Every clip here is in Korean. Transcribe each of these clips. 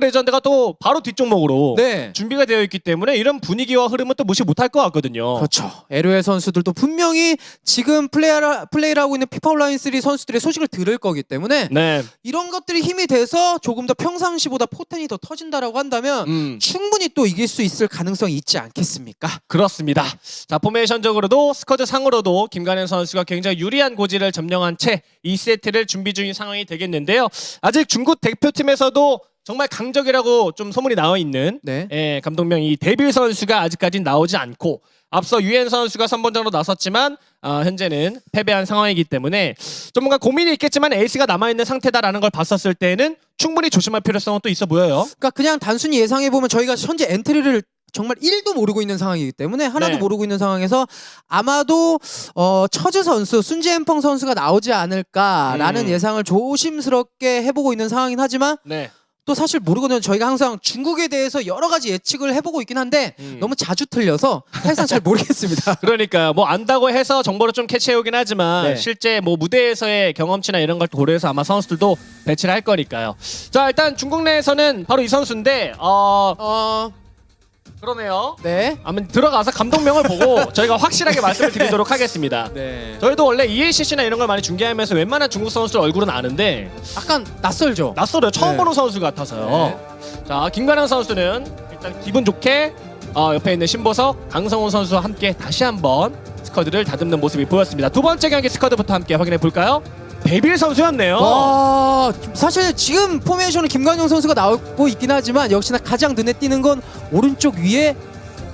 레전드가 또 바로 뒷종목으로 네. 준비가 되어 있기 때문에 이런 분위기와 흐름은 또 무시 못할 것 같거든요. 그렇죠. LOL 선수들도 분명히 지금 플레이를, 플레이를 하고 있는 피파 온라인 3 선수들의 소식을 들을 거기 때문에 네. 이런 것들이 힘이 돼서 조금 더 평상시보다 포텐이 더 터진다라고 한다면 음. 충분히 또 이길 수 있을 가능성이 있지 않겠습니까? 그렇습니다. 자 포메이션적으로도 스쿼드 상으로도 김관현 선수가 굉장히 유리한 고지를 점령한 채 2세트를 준비 중인 상황이 되겠는데요. 아직 중국 대표팀에서도 정말 강적이라고 좀 소문이 나와 있는 네. 예, 감독명 이 데빌 선수가 아직까지 나오지 않고 앞서 유엔 선수가 선번장으로 나섰지만 아, 현재는 패배한 상황이기 때문에 좀 뭔가 고민이 있겠지만 에이스가 남아 있는 상태다라는 걸 봤었을 때는 충분히 조심할 필요성은 또 있어 보여요. 그러니까 그냥 단순히 예상해 보면 저희가 현재 엔트리를 정말 1도 모르고 있는 상황이기 때문에 하나도 네. 모르고 있는 상황에서 아마도 어, 처즈 선수, 순지엠펑 선수가 나오지 않을까라는 음. 예상을 조심스럽게 해보고 있는 상황이긴 하지만 네. 또 사실 모르거든요. 저희가 항상 중국에 대해서 여러 가지 예측을 해보고 있긴 한데 음. 너무 자주 틀려서 사실상 잘 모르겠습니다. 그러니까요. 뭐 안다고 해서 정보를 좀 캐치해오긴 하지만 네. 실제 뭐 무대에서의 경험치나 이런 걸 고려해서 아마 선수들도 배치를 할 거니까요. 자 일단 중국 내에서는 바로 이 선수인데 어 어, 그러네요. 네. 아무 들어가서 감독명을 보고 저희가 확실하게 말씀을 드리도록 하겠습니다. 네. 저희도 원래 EACC나 이런 걸 많이 중계하면서 웬만한 중국 선수들 얼굴은 아는데 약간 낯설죠. 낯설어요. 처음 네. 보는 선수 같아서요. 자 김관영 선수는 일단 기분 좋게 어, 옆에 있는 신보석, 강성훈 선수와 함께 다시 한번 스쿼드를 다듬는 모습이 보였습니다. 두 번째 경기 스쿼드부터 함께 확인해 볼까요? 데빌 선수였네요. 와, 사실 지금 포메이션은 김관용 선수가 나오고 있긴 하지만 역시나 가장 눈에 띄는 건 오른쪽 위에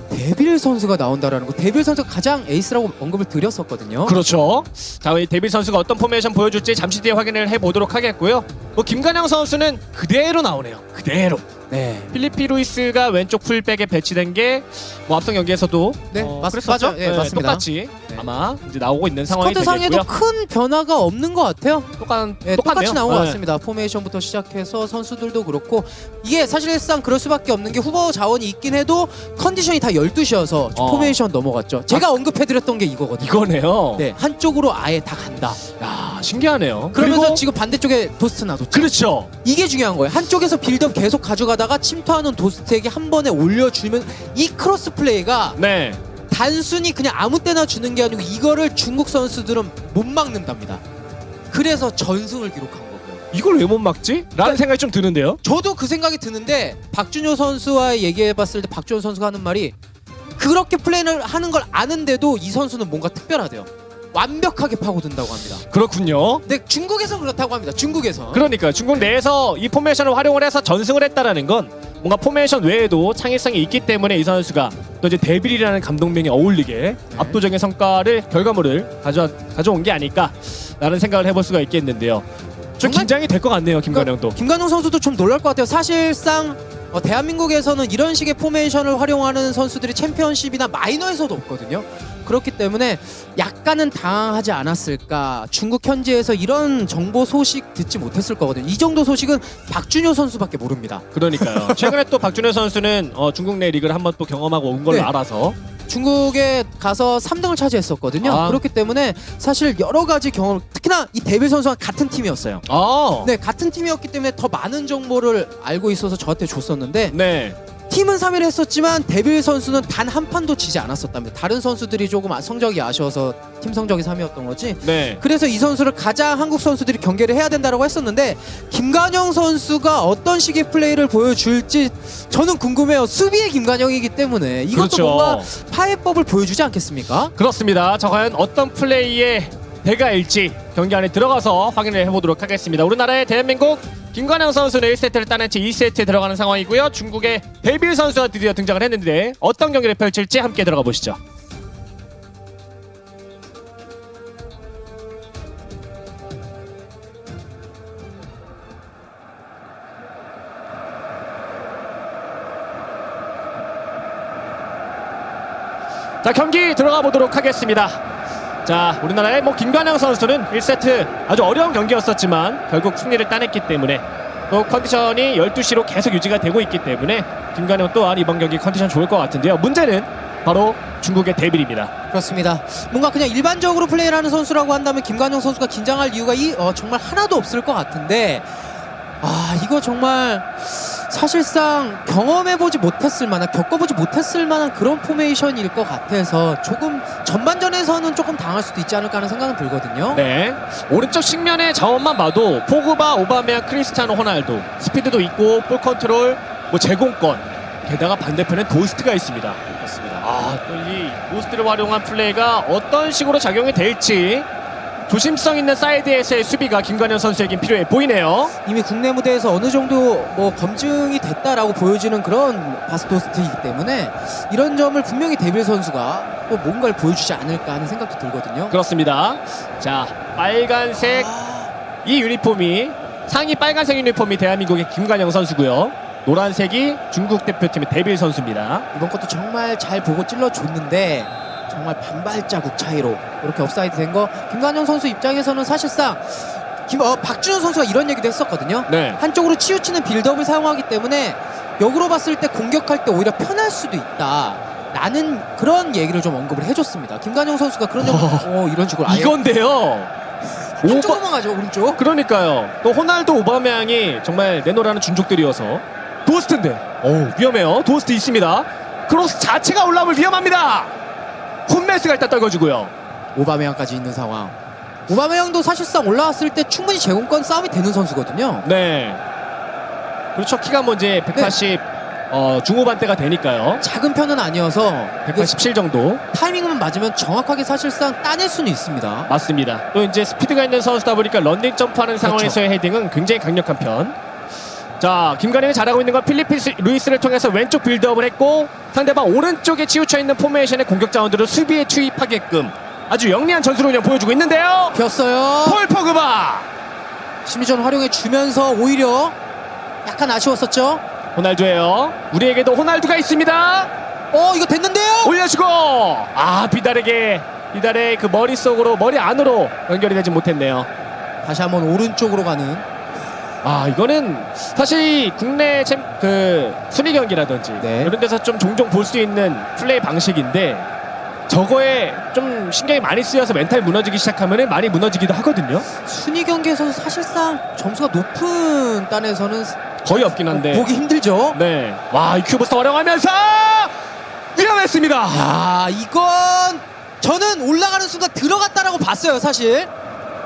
데빌 선수가 나온다라는 거. 데빌 선수가 가장 에이스라고 언급을 드렸었거든요. 그렇죠. 자, 우리 데빌 선수가 어떤 포메이션 보여줄지 잠시 뒤에 확인을 해 보도록 하겠고요. 뭐 김관영 선수는 그대로 나오네요. 그대로. 네. 필리피 루이스가 왼쪽 풀백에 배치된 게 뭐 앞선 경기에서도 네, 어, 맞- 그랬었죠? 맞아요. 예, 맞습니다. 똑같이 네. 아마 이제 나오고 있는 상황이 스쿼드 상에도 되겠고요. 큰 변화가 없는 것 같아요. 똑같 네, 똑같네요. 똑같이 나온 것 네. 같습니다. 포메이션부터 시작해서 선수들도 그렇고 이게 사실상 그럴 수밖에 없는 게 후보 자원이 있긴 해도 컨디션이 다 12시여서 어. 포메이션 넘어갔죠. 제가 언급해드렸던 게 이거거든요. 이거네요. 네, 한쪽으로 아예 다 간다. 야, 신기하네요. 그러면서 그리고- 지금 반대쪽에 도스트 놔뒀죠. 그렇죠. 이게 중요한 거예요. 한쪽에서 빌드업 계속 가져가다가 침투하는 도스트에게 한 번에 올려주면 이 크로스 플레이가 네. 단순히 그냥 아무 때나 주는 게 아니고 이거를 중국 선수들은 못 막는답니다. 그래서 전승을 기록한 거고요. 이걸 왜 못 막지? 라는 생각이 좀 드는데요. 저도 그 생각이 드는데 박준효 선수와 얘기해봤을 때 박준효 선수가 하는 말이 그렇게 플레이를 하는 걸 아는데도 이 선수는 뭔가 특별하대요. 완벽하게 파고든다고 합니다. 그렇군요. 근데 중국에서 그렇다고 합니다. 중국에서. 그러니까 중국 내에서 이 포메이션을 활용을 해서 전승을 했다라는 건 뭔가 포메이션 외에도 창의성이 있기 때문에 이 선수가 또 이제 데빌이라는 감독명에 어울리게 압도적인 성과를 결과물을 가져 가져온 게 아닐까라는 생각을 해볼 수가 있겠는데요. 좀 정말- 긴장이 될 것 같네요, 김관영도. 김관용 선수도 좀 놀랄 것 같아요. 사실상 어, 대한민국에서는 이런 식의 포메이션을 활용하는 선수들이 챔피언십이나 마이너에서도 없거든요. 그렇기 때문에 약간은 당황하지 않았을까. 중국 현지에서 이런 정보 소식 듣지 못했을 거거든요. 이 정도 소식은 박준효 선수밖에 모릅니다. 그러니까요. 최근에 또 박준호 선수는 어, 중국 내 리그를 한번 또 경험하고 온 걸로 네. 알아서 중국에 가서 3등을 차지했었거든요. 아. 그렇기 때문에 사실 여러 가지 경험, 특히나 이 데빌 선수와 같은 팀이었어요. 아, 네, 같은 팀이었기 때문에 더 많은 정보를 알고 있어서 저한테 줬었는데 네. 팀은 3위를 했었지만 데빌 선수는 단 한 판도 지지 않았었답니다. 다른 선수들이 조금 아- 성적이 아쉬워서 팀 성적이 3위였던 거지. 네. 그래서 이 선수를 가장 한국 선수들이 경계를 해야 된다고 했었는데 김관영 선수가 어떤 식의 플레이를 보여줄지 저는 궁금해요. 수비의 김관영이기 때문에 이것도 그렇죠. 뭔가 파해법을 보여주지 않겠습니까? 그렇습니다. 자 과연 어떤 플레이의 대가일지 경기 안에 들어가서 확인을 해보도록 하겠습니다. 우리나라의 대한민국 김관영 선수는 1세트를 따낸 채 2세트에 들어가는 상황이고요. 중국의 데빌 선수가 드디어 등장을 했는데 어떤 경기를 펼칠지 함께 들어가 보시죠. 자 경기 들어가 보도록 하겠습니다. 자 우리나라의 뭐 김관영 선수는 1세트 아주 어려운 경기였었지만 결국 승리를 따냈기 때문에 또 컨디션이 12시로 계속 유지가 되고 있기 때문에 김관영 또한 이번 경기 컨디션 좋을 것 같은데요. 문제는 바로 중국의 데빌입니다. 그렇습니다. 뭔가 그냥 일반적으로 플레이를 하는 선수라고 한다면 김관영 선수가 긴장할 이유가 이 어, 정말 하나도 없을 것 같은데 아 이거 정말 사실상 경험해보지 못했을 만한 겪어보지 못했을 만한 그런 포메이션일 것 같아서 조금 전반전에서는 조금 당할 수도 있지 않을까 하는 생각은 들거든요. 네. 오른쪽 측면의 자원만 봐도 포그바, 오바메야, 크리스티아노 호날두 스피드도 있고 볼 컨트롤, 뭐 제공권. 게다가 반대편에 도스트가 있습니다. 그렇습니다. 아, 또이 도스트를 활용한 플레이가 어떤 식으로 작용이 될지 조심성 있는 사이드에서의 수비가 김관현 선수에겐 필요해 보이네요. 이미 국내 무대에서 어느 정도 뭐 검증이 됐다라고 보여지는 그런 바스토스트이기 때문에 이런 점을 분명히 데빌 선수가 또 뭔가를 보여주지 않을까 하는 생각도 들거든요. 그렇습니다. 자, 빨간색 아, 이 유니폼이 상의 빨간색 유니폼이 대한민국의 김관영 선수고요. 노란색이 중국 대표팀의 데빌 선수입니다. 이번 것도 정말 잘 보고 찔러줬는데 정말 반발자국 차이로 이렇게 업사이드 된 거 김관영 선수 입장에서는 사실상 김, 어, 박준호 선수가 이런 얘기도 했었거든요. 네. 한쪽으로 치우치는 빌드업을 사용하기 때문에 역으로 봤을 때 공격할 때 오히려 편할 수도 있다. 라는 그런 얘기를 좀 언급을 해줬습니다. 김관영 선수가 그런 점, 어, 이런 식으로 아예 이건데요. 한쪽으로만 가죠 오른쪽. 그러니까요. 또 호날두 오바메양이 정말 내노라는 준족들이어서 도스트인데. 오 위험해요. 도스트 있습니다. 크로스 자체가 올라오면 위험합니다. 홈메스가 일단 떨궈주고요. 오바메양까지 있는 상황. 오바메양도 사실상 올라왔을 때 충분히 제공권 싸움이 되는 선수거든요. 네. 그렇죠. 키가 뭐 이제 180 어, 중후반대가 되니까요. 작은 편은 아니어서 이게 187 정도 타이밍만 맞으면 정확하게 사실상 따낼 수는 있습니다. 맞습니다. 또 이제 스피드가 있는 선수다 보니까 런닝 점프하는 상황에서의 헤딩은 굉장히 강력한 편. 자, 김가령이 잘하고 있는 건 필리핀 루이스를 통해서 왼쪽 빌드업을 했고 상대방 오른쪽에 치우쳐 있는 포메이션의 공격 자원들을 수비에 투입하게끔 아주 영리한 전술 운영 보여주고 있는데요. 폈어요. 폴 포그바 심리전 활용해 주면서 오히려 약간 아쉬웠었죠. 호날두예요. 우리에게도 호날두가 있습니다. 어 이거 됐는데요. 올려주고 아 비달에게 비달의 그 머릿속으로 머리 안으로 연결이 되지 못했네요. 다시 한번 오른쪽으로 가는 아 이거는 사실 국내 챔, 그 순위 경기라든지 네. 이런 데서 좀 종종 볼 수 있는 플레이 방식인데 저거에 좀 신경이 많이 쓰여서 멘탈 무너지기 시작하면 많이 무너지기도 하거든요. 순위 경기에서는 사실상 점수가 높은 단에서는 거의 없긴 한데. 보기 힘들죠. 네. 와, 이 큐브스터 활용하면서 위험했습니다. 아 이건 저는 올라가는 순간 들어갔다라고 봤어요 사실.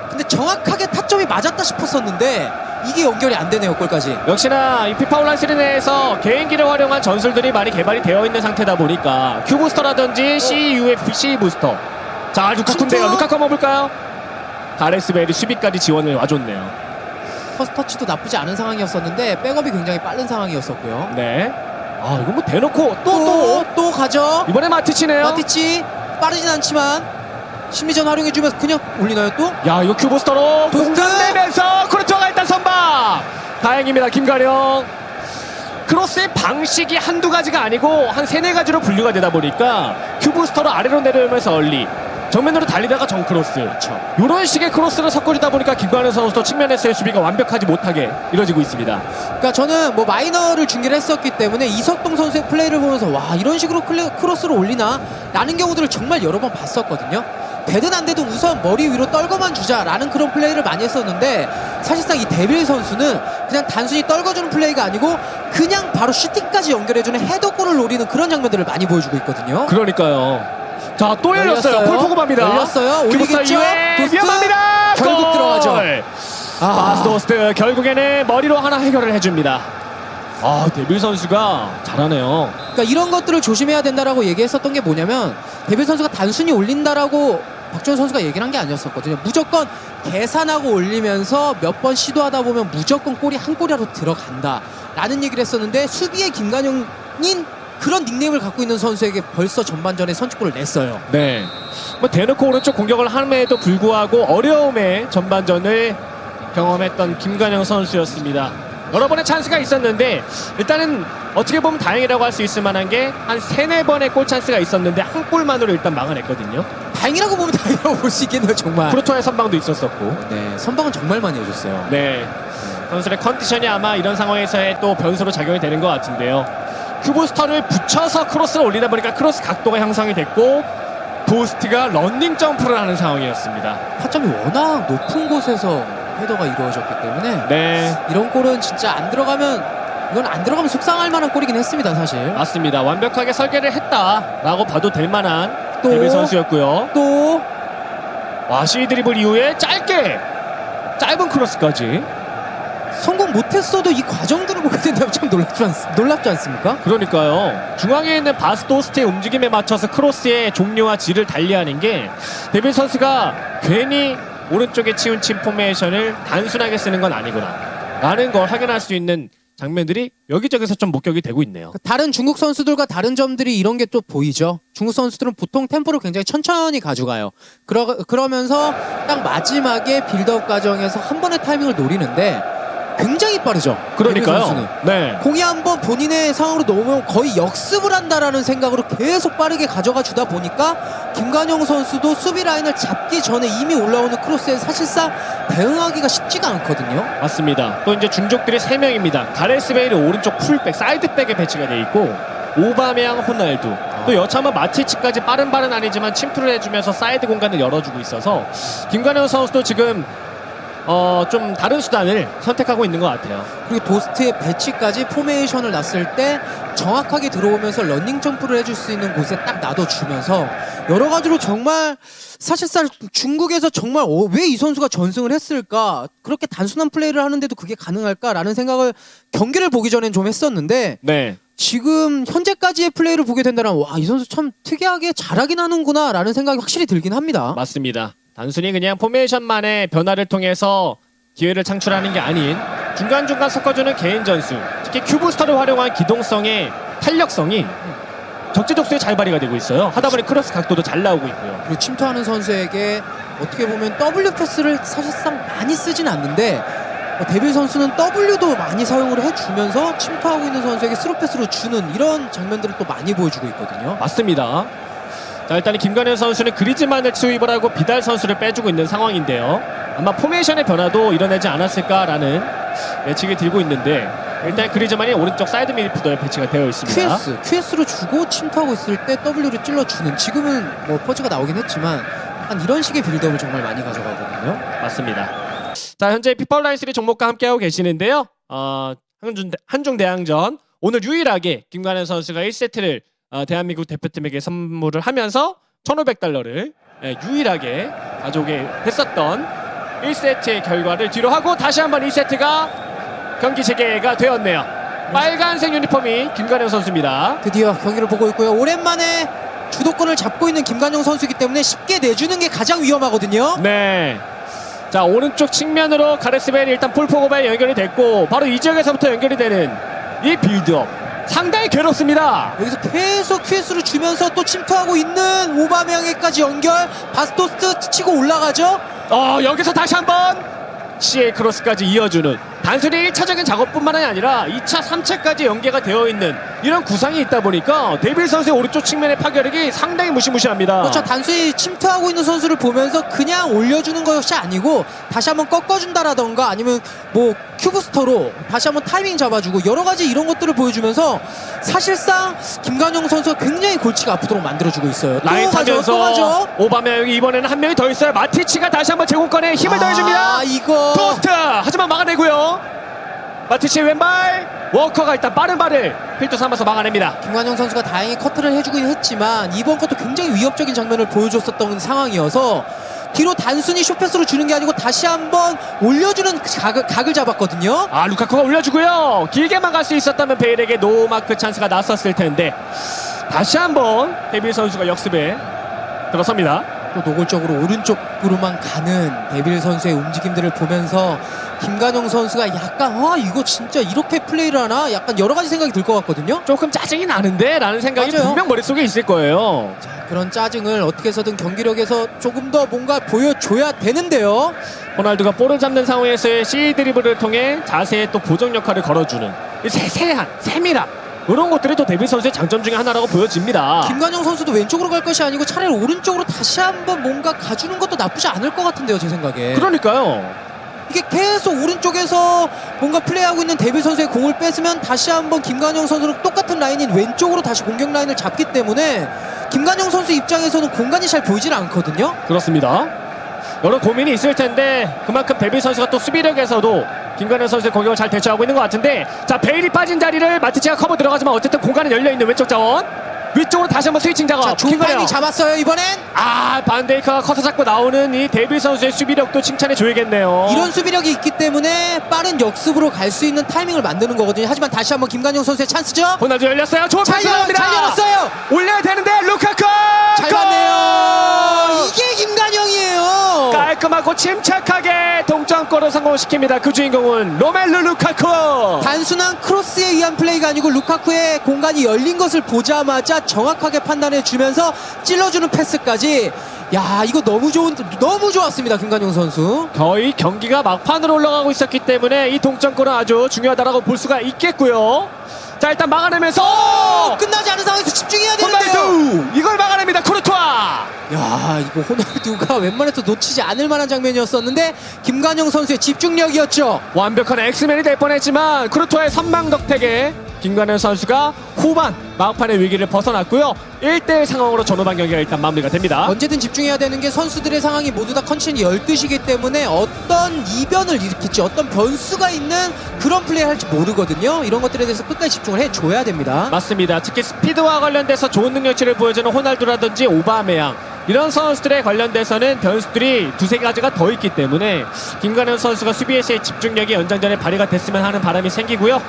근데 정확하게 타점이 맞았다 싶었었는데 이게 연결이 안 되네요 골까지. 역시나 이 피파 온라인 시리 내에서 개인기를 활용한 전술들이 많이 개발이 되어 있는 상태다 보니까 큐 부스터라든지 CUFP C 부스터. 자, 루카쿠인데요. 진짜? 루카쿠 한번 볼까요? 가레스 벨이 수비까지 지원을 와줬네요. 퍼스트 터치도 나쁘지 않은 상황이었었는데 백업이 굉장히 빠른 상황이었었고요. 네. 아, 이거 뭐 대놓고 또 또 또 또 가죠. 이번에 마티치네요. 마티치 빠르진 않지만 심리전 활용해주면서 그냥 올리나요 또? 야, 이거 큐 부스터로 도스트! 공간 내면서 크로트가 일단 선방. 다행입니다, 김가령. 크로스의 방식이 한두 가지가 아니고 한 세네 가지로 분류가 되다 보니까 큐 부스터로 아래로 내려오면서 얼리 정면으로 달리다가 정 크로스 그렇죠. 이런 식의 크로스를 섞어주다 보니까 김관현 선수도 측면에서의 수비가 완벽하지 못하게 이루어지고 있습니다. 그러니까 저는 뭐 마이너를 중계를 했었기 때문에 이석동 선수의 플레이를 보면서 와 이런 식으로 클레, 크로스를 올리나 라는 경우들을 정말 여러 번 봤었거든요. 되든 안 되든 우선 머리 위로 떨궈만 주자라는 그런 플레이를 많이 했었는데 사실상 이 데빌 선수는 그냥 단순히 떨궈주는 플레이가 아니고 그냥 바로 슈팅까지 연결해주는 헤더골을 노리는 그런 장면들을 많이 보여주고 있거든요. 그렇죠. 자, 또 열렸어요. 열렸어요. 폴포그바입니다. 열렸어요. 올리겠죠? 도스트? 위험합니다. 결국 골! 들어가죠. 아. 바스도스트 결국에는 머리로 하나 해결을 해줍니다. 아, 데빌 선수가 잘하네요. 그러니까 이런 것들을 조심해야 된다라고 얘기했었던 게 뭐냐면 데빌 선수가 단순히 올린다라고 박주현 선수가 얘기를 한 게 아니었었거든요. 무조건 계산하고 올리면서 몇 번 시도하다 보면 무조건 골이 한 골이라도 들어간다라는 얘기를 했었는데 수비의 김관용인 그런 닉네임을 갖고 있는 선수에게 벌써 전반전에 선취골을 냈어요. 네. 뭐 대놓고 오른쪽 공격을 함에도 불구하고 어려움의 전반전을 경험했던 김관영 선수였습니다. 여러 번의 찬스가 있었는데 일단은 어떻게 보면 다행이라고 할 수 있을 만한 게 한 세네 번의 골 찬스가 있었는데 한 골만으로 일단 막아냈거든요. 다행이라고 보면 다행이라고 볼 수 있겠네요, 정말. 프로토의 선방도 있었었고. 네, 선방은 정말 많이 해줬어요. 네. 선수의 컨디션이 아마 이런 상황에서의 또 변수로 작용이 되는 것 같은데요. 큐브스터를 붙여서 크로스를 올리다 보니까 크로스 각도가 형성이 됐고 도스트가 런닝 점프를 하는 상황이었습니다. 타점이 워낙 높은 곳에서 헤더가 이루어졌기 때문에 네. 이런 골은 진짜 안 들어가면 이건 안 들어가면 속상할 만한 골이긴 했습니다, 사실. 맞습니다. 완벽하게 설계를 했다라고 봐도 될 만한 또? 데뷔 선수였고요. 또 와, C 드리블 이후에 짧게 짧은 크로스까지. 성공 못했어도 이 과정들을 보게 된다면 참 놀랍지, 않, 놀랍지 않습니까? 그러니까요. 중앙에 있는 바스토스트의 움직임에 맞춰서 크로스의 종류와 질을 달리하는 게 데빌 선수가 괜히 오른쪽에 치운 친 포메이션을 단순하게 쓰는 건 아니구나. 라는 걸 확인할 수 있는 장면들이 여기저기서 좀 목격이 되고 있네요. 다른 중국 선수들과 다른 점들이 이런 게 또 보이죠. 중국 선수들은 보통 템포를 굉장히 천천히 가져가요. 그러, 그러면서 딱 마지막에 빌드업 과정에서 한 번의 타이밍을 노리는데 굉장히 빠르죠. 그러니까요. 네. 공이 한번 본인의 상황으로 넘으면 거의 역습을 한다라는 생각으로 계속 빠르게 가져가 주다 보니까 김관영 선수도 수비 라인을 잡기 전에 이미 올라오는 크로스에 사실상 대응하기가 쉽지가 않거든요. 맞습니다. 또 이제 중족들이 3명입니다. 가레스 베일이 오른쪽 풀백, 사이드백에 배치가 돼 있고 오바메양, 호날두 또 여차하면 마티치까지 빠른 발은 아니지만 침투를 해주면서 사이드 공간을 열어주고 있어서 김관영 선수도 지금 어, 좀 다른 수단을 선택하고 있는 것 같아요. 그리고 도스트의 배치까지 포메이션을 놨을 때 정확하게 들어오면서 런닝 점프를 해줄 수 있는 곳에 딱 놔둬주면서 여러 가지로 정말 사실상 중국에서 정말 어, 왜이 선수가 전승을 했을까 그렇게 단순한 플레이를 하는데도 그게 가능할까라는 생각을 경기를 보기 전엔 좀 했었는데 네. 지금 현재까지의 플레이를 보게 된다면 와 이 선수 참 특이하게 잘하긴 하는구나라는 생각이 확실히 들긴 합니다. 맞습니다. 단순히 그냥 포메이션만의 변화를 통해서 기회를 창출하는 게 아닌 중간중간 섞어주는 개인 전술 특히 큐브스터를 활용한 기동성의 탄력성이 적재적소에 잘 발휘가 되고 있어요. 하다 보니 크로스 각도도 잘 나오고 있고요. 그리고 침투하는 선수에게 어떻게 보면 W 패스를 사실상 많이 쓰진 않는데 어, 데빌 선수는 W도 많이 사용을 해주면서 침투하고 있는 선수에게 스루 패스로 주는 이런 장면들을 또 많이 보여주고 있거든요. 맞습니다. 자 일단 김관현 선수는 그리즈만을 투입을 하고 비달 선수를 빼주고 있는 상황인데요. 아마 포메이션의 변화도 이뤄내지 않았을까라는 예측이 들고 있는데 일단 그리즈만이 오른쪽 사이드 미드필더에 배치가 되어 있습니다. QS, QS로 주고 침투하고 있을 때 W를 찔러주는 지금은 뭐 퍼즈가 나오긴 했지만 약간 이런 식의 빌드업을 정말 많이 가져가거든요. 맞습니다. 자 현재 피펄 라인3 종목과 함께하고 계시는데요. 어, 한중, 한중 대항전 오늘 유일하게 김관현 선수가 1세트를 어, 대한민국 대표팀에게 선물을 하면서 1,500달러를 예, 유일하게 가져오게 했었던 1세트의 결과를 뒤로 하고 다시 한번 2세트가 경기 재개가 되었네요. 빨간색 유니폼이 김관현 선수입니다. 드디어 경기를 보고 있고요. 오랜만에 주도권을 잡고 있는 김관용 선수이기 때문에 쉽게 내주는 게 가장 위험하거든요. 네. 자 오른쪽 측면으로 가레스벨이 일단 폴포고바에 연결이 됐고 바로 이 지역에서부터 연결이 되는 이 빌드업 상당히 괴롭습니다. 여기서 계속 QS를 주면서 또 침투하고 있는 오바명에까지 연결 바스토스트 치고 올라가죠. 어 여기서 다시 한번 CA 크로스까지 이어주는 단순히 1차적인 작업뿐만이 아니라 2차, 3차까지 연계가 되어 있는 이런 구상이 있다 보니까 데빌 선수의 오른쪽 측면의 파괴력이 상당히 무시무시합니다. 그렇죠. 단순히 침투하고 있는 선수를 보면서 그냥 올려주는 것이 아니고 다시 한번 꺾어준다라던가 아니면 뭐 큐브스터로 다시 한번 타이밍 잡아주고 여러 가지 이런 것들을 보여주면서 사실상 김관영 선수가 굉장히 골치가 아프도록 만들어주고 있어요. 또 라인 가죠, 또 타면서 가죠. 오바메양이 이번에는 한 명이 더 있어요. 마티치가 다시 한번 제공권에 힘을 더해줍니다. 아, 이거 토스트 하지만 막아내고요 마티치 왼발 워커가 일단 빠른 발을 필두 삼아서 막아냅니다 김관영 선수가 다행히 커트를 해주긴 했지만 이번 것도 굉장히 위협적인 장면을 보여줬었던 상황이어서 뒤로 단순히 쇼패스로 주는 게 아니고 다시 한번 올려주는 각을, 각을 잡았거든요. 아 루카쿠가 올려주고요. 길게만 갈 수 있었다면 베일에게 노마크 찬스가 났었을 텐데. 다시 한번 데빌 선수가 역습에 들어섭니다 또 노골적으로 오른쪽으로만 가는 데빌 선수의 움직임들을 보면서 김관영 선수가 약간 와 이거 진짜 이렇게 플레이를 하나 약간 여러 가지 생각이 들 것 같거든요. 조금 짜증이 나는데 라는 생각이 맞아요. 분명 머릿속에 있을 거예요 자, 그런 짜증을 어떻게 해서든 경기력에서 조금 더 뭔가 보여줘야 되는데요. 호날두가 볼을 잡는 상황에서의 C 드리블을 통해 자세에 또 보정 역할을 걸어주는 이 세세한 세밀함 이런 것들이 또 데빌 선수의 장점 중에 하나라고 보여집니다 김관영 선수도 왼쪽으로 갈 것이 아니고 차라리 오른쪽으로 다시 한번 뭔가 가주는 것도 나쁘지 않을 것 같은데요, 제 생각에. 그러니까요 이게 계속 오른쪽에서 뭔가 플레이하고 있는 데빌 선수의 공을 뺏으면 다시 한번 김관영 선수는 똑같은 라인인 왼쪽으로 다시 공격 라인을 잡기 때문에 김관영 선수 입장에서는 공간이 잘 보이질 않거든요. 그렇습니다. 여러 고민이 있을 텐데 그만큼 데빌 선수가 또 수비력에서도 김관현 선수의 공격을 잘 대처하고 있는 것 같은데 자 베일이 빠진 자리를 마티치가 커버 들어가지만 어쨌든 공간은 열려 있는 왼쪽 자원 위쪽으로 다시 한번 스위칭 작업. 자, 좋은. 타이밍 잡았어요 이번엔. 아 반데이커가 커서 잡고 나오는 이 데빌 선수의 수비력도 칭찬해 줘야겠네요. 이런 수비력이 있기 때문에 빠른 역습으로 갈 수 있는 타이밍을 만드는 거거든요. 하지만 다시 한번 김관용 선수의 찬스죠. 호날두 열렸어요. 좋은 잘, 패스 열, 나옵니다. 잘 열었어요. 올려야 되는데 깔끔하고 침착하게 동점골을 성공시킵니다. 그 주인공은 로멜루 루카쿠. 단순한 크로스에 의한 플레이가 아니고 루카쿠의 공간이 열린 것을 보자마자 정확하게 판단해 주면서 찔러주는 패스까지 야 이거 너무 좋은 너무 좋았습니다 김관용 선수 거의 경기가 막판으로 올라가고 있었기 때문에 이 동점골은 아주 중요하다라고 볼 수가 있겠고요. 자 일단 막아내면서 어, 끝나지 않은 상황에서 집중해야 되는데요 이걸 막아냅니다. 코르투아. 야 이거 호날두가 웬만해서 놓치지 않을 만한 장면이었었는데 김관용 선수의 집중력이었죠. 완벽한 엑스맨이 될 뻔했지만 크루토의 선망덕택에 김관현 선수가 후반 막판의 위기를 벗어났고요. 1대1 상황으로 전후반 경기가 일단 마무리가 됩니다. 언제든 집중해야 되는 게 선수들의 상황이 모두 다 컨디션이 12시기 때문에 어떤 이변을 일으킬지 어떤 변수가 있는 그런 플레이 할지 모르거든요. 이런 것들에 대해서 끝까지 집중을 해줘야 됩니다. 맞습니다. 특히 스피드와 관련돼서 좋은 능력치를 보여주는 호날두라든지 오바메양 이런 선수들에 관련돼서는 변수들이 두세 가지가 더 있기 때문에 김관현 선수가 수비에서의 집중력이 연장전에 발휘가 됐으면 하는 바람이 생기고요.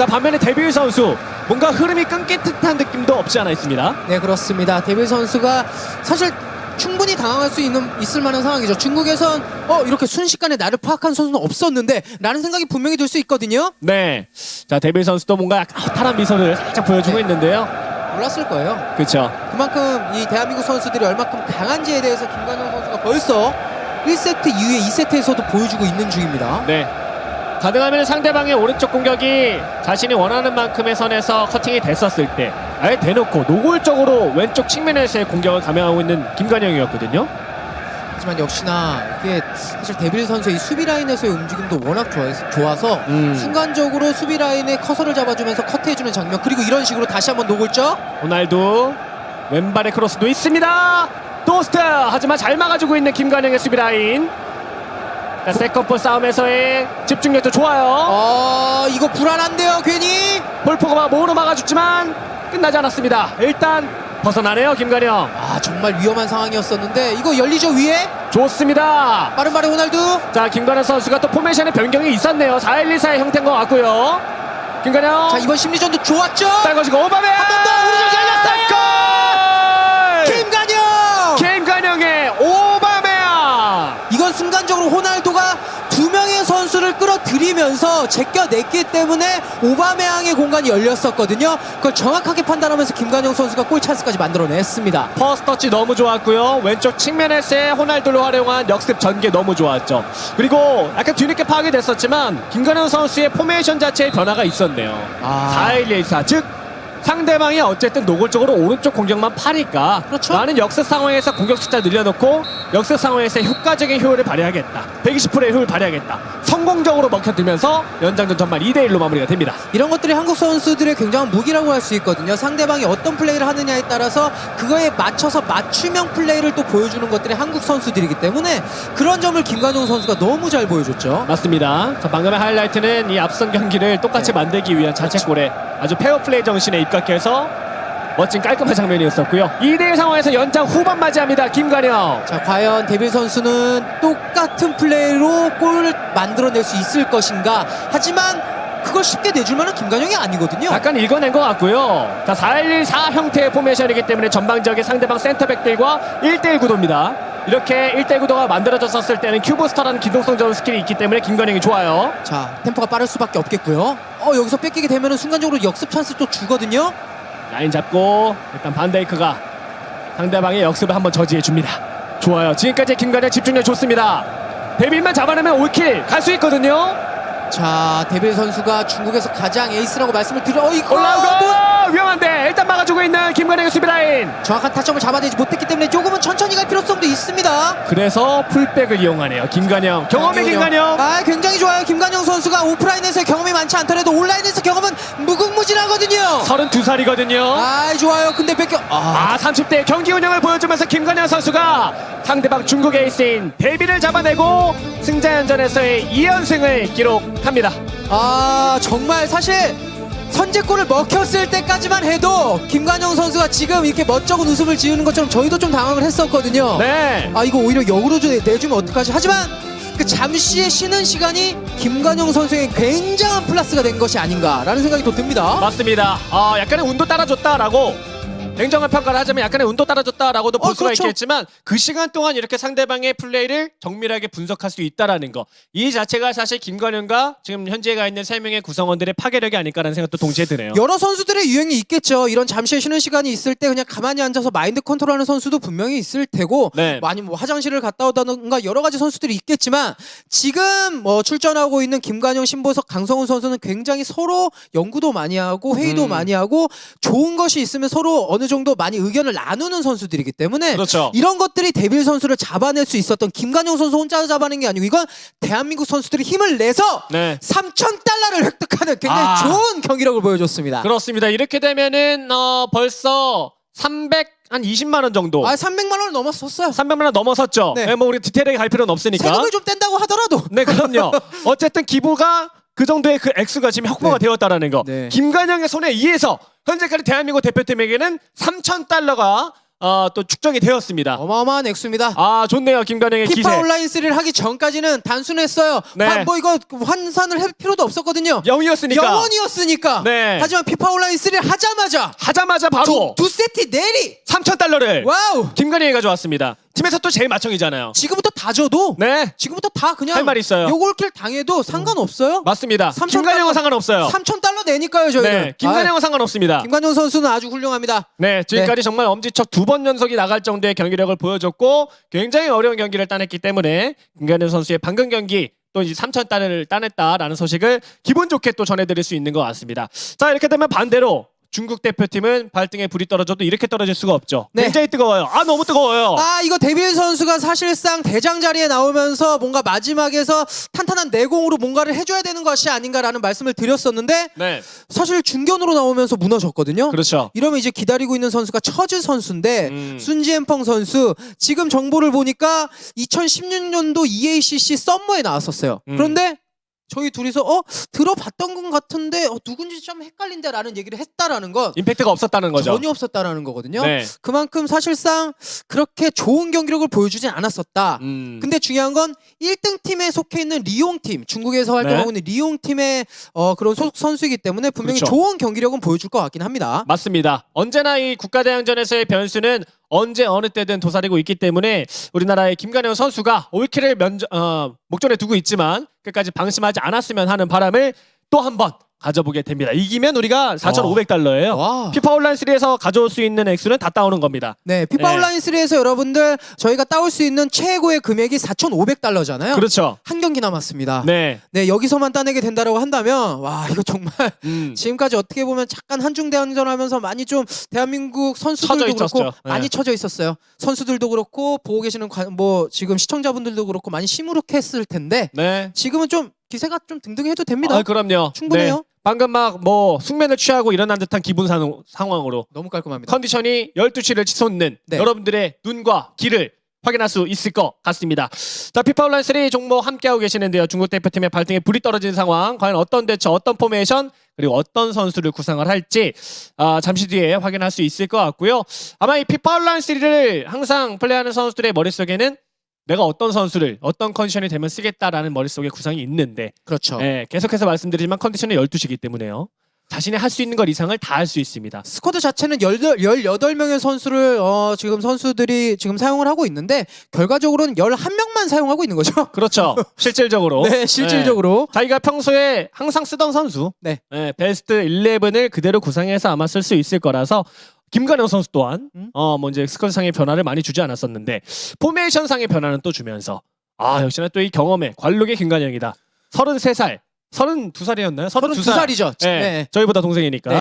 자 반면에 데뷔 선수 뭔가 흐름이 끊긴 듯한 느낌도 없지 않아 있습니다. 네 그렇습니다. 데빌 선수가 사실 충분히 당황할 수 있는 있을 만한 상황이죠. 중국에선 어 이렇게 순식간에 나를 파악한 선수는 없었는데 라는 생각이 분명히 들 수 있거든요. 네. 자 데뷔 선수도 뭔가 약간 허탈한 미소를 살짝 보여주고 네. 있는데요. 몰랐을 거예요. 그렇죠. 그만큼 이 대한민국 선수들이 얼마큼 강한지에 대해서 김관영 선수가 벌써 1세트 이후에 2세트에서도 보여주고 있는 중입니다. 네. 가능하면 상대방의 오른쪽 공격이 자신이 원하는 만큼의 선에서 커팅이 됐었을 때 아예 대놓고 노골적으로 왼쪽 측면에서의 공격을 감행하고 있는 김관영이었거든요. 하지만 역시나 이게 사실 데빌 선수의 이 수비 라인에서의 움직임도 워낙 좋아서, 음. 순간적으로 수비 라인에 커서를 잡아주면서 커트해주는 장면 그리고 이런 식으로 다시 한번 노골적 호날두 왼발의 크로스도 있습니다. 토스트 하지만 잘 막아주고 있는 김관영의 수비 라인. 자, 세컨볼 싸움에서의 집중력도 좋아요. 어 이거 불안한데요 괜히? 볼포가 몸으로 막아줬지만 끝나지 않았습니다. 일단 벗어나네요 김관영. 아 정말 위험한 상황이었었는데 이거 열리죠 위에? 좋습니다. 빠른 발의 호날두. 자 김관현 선수가 또 포메이션의 변경이 있었네요. 4-1-2-4의 형태인 것 같고요. 김관현 자 이번 심리전도 좋았죠? 딸거지고 오바메 한번 더, 오른쪽 열렸어요 김관영 김관영의 오바메야 이건 순간적으로 호날두가 두 명의 선수를 끌어들이면서 제껴냈기 때문에 오바메양의 공간이 열렸었거든요. 그걸 정확하게 판단하면서 김관영 선수가 골 찬스까지 만들어냈습니다. 퍼스트 터치 너무 좋았고요 왼쪽 측면에서의 호날두를 활용한 역습 전개 너무 좋았죠 그리고 약간 뒤늦게 파악이 됐었지만 김관현 선수의 포메이션 자체의 변화가 있었네요 아. 4-1-1-4 즉 상대방이 어쨌든 노골적으로 오른쪽 공격만 파니까 그렇죠. 나는 역습 상황에서 공격 숫자 늘려놓고 역습 상황에서 효과적인 효율을 발휘하겠다 120%의 효율 발휘하겠다 성공적으로 먹혀들면서 연장전 전반 2대1로 마무리가 됩니다 이런 것들이 한국 선수들의 굉장한 무기라고 할 수 있거든요. 상대방이 어떤 플레이를 하느냐에 따라서 그거에 맞춰서 맞춤형 플레이를 또 보여주는 것들이 한국 선수들이기 때문에 그런 점을 김관용 선수가 너무 잘 보여줬죠. 맞습니다 자, 방금의 하이라이트는 이 앞선 경기를 똑같이 네. 만들기 위한 자책골에 아주 페어플레이 정신에 입각해서 멋진 깔끔한 장면이었었고요 2대1 상황에서 연장 후반 맞이합니다 김관영 자, 과연 데빌 선수는 똑같은 플레이로 골을 만들어낼 수 있을 것인가? 하지만 그걸 쉽게 내줄 만한 김관영이 아니거든요. 약간 읽어낸 것 같고요. 자, 4-1-1-4 형태의 포메이션이기 때문에 전방 지역의 상대방 센터백들과 1대1 구도입니다. 이렇게 1대1 구도가 만들어졌었을 때는 큐브스터라는 기동성 전 스킬이 있기 때문에 김관영이 좋아요. 자, 템포가 빠를 수밖에 없겠고요. 어, 여기서 뺏기게 되면 순간적으로 역습 찬스 또 주거든요. 라인 잡고 일단 반데이크가 상대방의 역습을 한번 저지해 줍니다. 좋아요. 지금까지 김관영 집중력 좋습니다. 데빌만 잡아내면 올킬 갈 수 있거든요. 자, 데빌 선수가 중국에서 가장 에이스라고 말씀을 드려. 어, 이거 올라오고 위험한데 일단 막아주고 있는 김관영의 수비 라인. 정확한 타점을 잡아내지 못했기 때문에 조금은 천천히 갈 필요성도 있습니다. 그래서 풀백을 이용하네요. 김관영. 경험의 김관영. 아 굉장히 좋아요. 김관영 선수가 오프라인에서 경험이 많지 않더라도 온라인에서 경험은 무궁무진하거든요. 32살이거든요. 아 좋아요. 근데 뺏겨. 아, 아 30대 경기 운영을 보여주면서 김관영 선수가 상대방 중국 에이스인 데뷔를 잡아내고 승자연전에서의 2연승을 기록 합니다. 아 정말 사실 선제골을 먹혔을 때까지만 해도 김관영 선수가 지금 이렇게 멋쩍은 웃음을 지으는 것처럼 저희도 좀 당황을 했었거든요. 네. 아 이거 오히려 역으로 주- 내주면 어떡하지? 하지만 그 잠시의 쉬는 시간이 김관영 선수에게 굉장한 플러스가 된 것이 아닌가라는 생각이 또 듭니다. 맞습니다. 아, 약간의 운도 따라줬다라고 냉정한 평가를 하자면 약간의 운도 따라줬다라고도 볼 어, 수가 그렇죠. 있겠지만 그 시간 동안 이렇게 상대방의 플레이를 정밀하게 분석할 수 있다라는 거. 이 자체가 사실 김관현과 지금 현재 가 있는 세 명의 구성원들의 파괴력이 아닐까라는 생각도 동시에 드네요. 여러 선수들의 유행이 있겠죠. 이런 잠시의 쉬는 시간이 있을 때 그냥 가만히 앉아서 마인드 컨트롤하는 선수도 분명히 있을 테고, 네. 뭐 아니면 뭐 화장실을 갔다 오다든가 여러 가지 선수들이 있겠지만 지금 뭐 출전하고 있는 김관영, 신보석, 강성훈 선수는 굉장히 서로 연구도 많이 하고 회의도 음. 많이 하고 좋은 것이 있으면 서로 어느 정도 많이 의견을 나누는 선수들이기 때문에 그렇죠. 이런 것들이 데빌 선수를 잡아낼 수 있었던 김관영 선수 혼자 잡아낸 게 아니고 이건 대한민국 선수들이 힘을 내서 네. 3천 달러를 획득하는 굉장히 아. 좋은 경기력을 보여줬습니다. 그렇습니다. 이렇게 되면은 어, 벌써 300 한 20만 원 정도. 아 300만 원을 넘었었어요. 300만 원 넘어섰죠. 네. 네. 뭐 우리 디테일하게 갈 필요는 없으니까. 세금을 좀 뗀다고 하더라도 네, 그럼요. 어쨌든 기부가 그 정도의 그 액수가 지금 확보가 네. 되었다라는 거. 네. 김관영의 손에 의해서 현재까지 대한민국 대표팀에게는 3천 달러가 어, 또 축적이 되었습니다. 어마어마한 액수입니다. 아, 좋네요. 김관영의 기세. 피파 온라인 3를 하기 전까지는 단순했어요. 네. 아, 뭐 이거 환산을 할 필요도 없었거든요. 영이었으니까. 영원이었으니까. 네. 하지만 피파 온라인 3를 하자마자 하자마자 바로 두, 두 세트 내리. 3천 달러를 와우. 김관영이 가져왔습니다. 팀에서 또 제일 마청이잖아요. 지금부터 다 줘도 네. 지금부터 다 그냥 할말 있어요. 요골킬 당해도 상관없어요. 맞습니다. 삼천 김관영은 달러- 상관없어요. 3천 달러 내니까요, 저희는. 네. 김관영은 상관없습니다. 아, 김관영 선수는 아주 훌륭합니다. 네, 지금까지 정말 엄지척 두 번 연속이 나갈 정도의 경기력을 보여줬고 굉장히 어려운 경기를 따냈기 때문에 김관현 선수의 방금 경기 또 이제 3천 달러를 따냈다라는 소식을 기분 좋게 또 전해드릴 수 있는 것 같습니다. 자 이렇게 되면 반대로 중국 대표팀은 발등에 불이 떨어져도 이렇게 떨어질 수가 없죠. 네. 굉장히 뜨거워요. 아 너무 뜨거워요. 아 이거 데빌 선수가 사실상 대장 자리에 나오면서 뭔가 마지막에서 탄탄한 내공으로 뭔가를 해줘야 되는 것이 아닌가라는 말씀을 드렸었는데 네, 사실 중견으로 나오면서 무너졌거든요. 그렇죠. 이러면 이제 기다리고 있는 선수가 처즈 선수인데 음. 순지엠펑 선수 지금 정보를 보니까 2016년도 EACC 썸머에 나왔었어요. 음. 그런데 저희 둘이서 어 들어봤던 것 같은데 어, 누군지 좀 헷갈린다라는 얘기를 했다라는 건 임팩트가 없었다는 거죠. 전혀 없었다라는 거거든요. 네. 그만큼 사실상 그렇게 좋은 경기력을 보여주진 않았었다. 음. 근데 중요한 건 1등 팀에 속해 있는 리옹 팀, 중국에서 활동하고 있는 리옹 팀의 어, 그런 소속 선수이기 때문에 분명히 네. 그렇죠. 좋은 경기력은 보여줄 것 같긴 합니다. 맞습니다. 언제나 이 국가대항전에서의 변수는 언제 어느 때든 도사리고 있기 때문에 우리나라의 김관영 선수가 올킬을 면저, 어, 목전에 두고 있지만 끝까지 방심하지 않았으면 하는 바람을 또 한 번 가져보게 됩니다. 이기면 우리가 4,500달러예요. 와. 피파 온라인 3에서 가져올 수 있는 액수는 다 따오는 겁니다. 네, 피파 네. 온라인 3에서 여러분들 저희가 따올 수 있는 최고의 금액이 4,500달러잖아요. 그렇죠. 한 경기 남았습니다. 네. 네. 여기서만 따내게 된다라고 한다면 와, 이거 정말 음. 지금까지 어떻게 보면 잠깐 한중 대항전 하면서 많이 좀 대한민국 선수들도 처져 그렇고 있었죠. 네. 많이 처져 있었어요. 선수들도 그렇고 보고 계시는 관- 뭐 지금 시청자분들도 그렇고 많이 시무룩했을 텐데 네. 지금은 좀 기세가 좀 등등해도 됩니다. 아, 그럼요. 충분해요. 네. 방금 막 뭐 숙면을 취하고 일어난 듯한 기분 상, 상황으로 너무 깔끔합니다. 컨디션이 12시를 치솟는 네. 여러분들의 눈과 귀를 확인할 수 있을 것 같습니다. 자, 피파 온라인 3 종목 함께하고 계시는데요. 중국 대표팀의 발등에 불이 떨어진 상황, 과연 어떤 대처, 어떤 포메이션, 그리고 어떤 선수를 구상을 할지 아, 잠시 뒤에 확인할 수 있을 것 같고요. 아마 이 피파 온라인 3를 항상 플레이하는 선수들의 머릿속에는 내가 어떤 선수를 어떤 컨디션이 되면 쓰겠다라는 머릿속에 구상이 있는데 그렇죠. 네, 계속해서 말씀드리지만 컨디션은 12시기 때문에요. 자신이 할 수 있는 것 이상을 다 할 수 있습니다. 스쿼드 자체는 18명의 선수를 어, 지금 선수들이 지금 사용을 하고 있는데 결과적으로는 11명만 사용하고 있는 거죠. 그렇죠. 실질적으로. 네, 실질적으로. 네. 자기가 평소에 항상 쓰던 선수. 네. 베스트 11을 그대로 구상해서 아마 쓸 수 있을 거라서 김관영 선수 또한 음? 어, 뭐 이제 스쿼드상의 변화를 많이 주지 않았었는데 포메이션상의 변화는 또 주면서 아, 역시나 또 이 경험에 관록의 김관영이다. 33살. 32살이었나요? 32살. 32살이죠. 네. 네. 저희보다 동생이니까. 네.